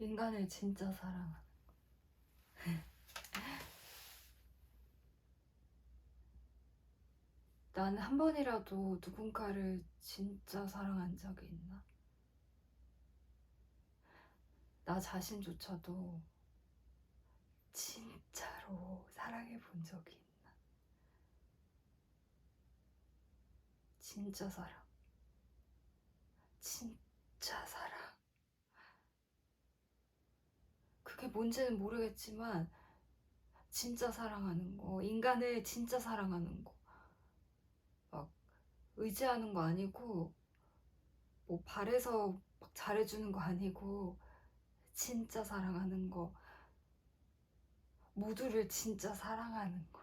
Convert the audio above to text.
인간을 진짜 사랑하는 거. 나는 한 번이라도 누군가를 진짜 사랑한 적이 있나? 나 자신조차도 진짜로 사랑해 본 적이 있나? 진짜 사랑. 진짜 사랑. 그게 뭔지는 모르겠지만, 진짜 사랑하는 거, 인간을 진짜 사랑하는 거. 막, 의지하는 거 아니고, 뭐, 바래서 막 잘해주는 거 아니고, 진짜 사랑하는 거. 모두를 진짜 사랑하는 거.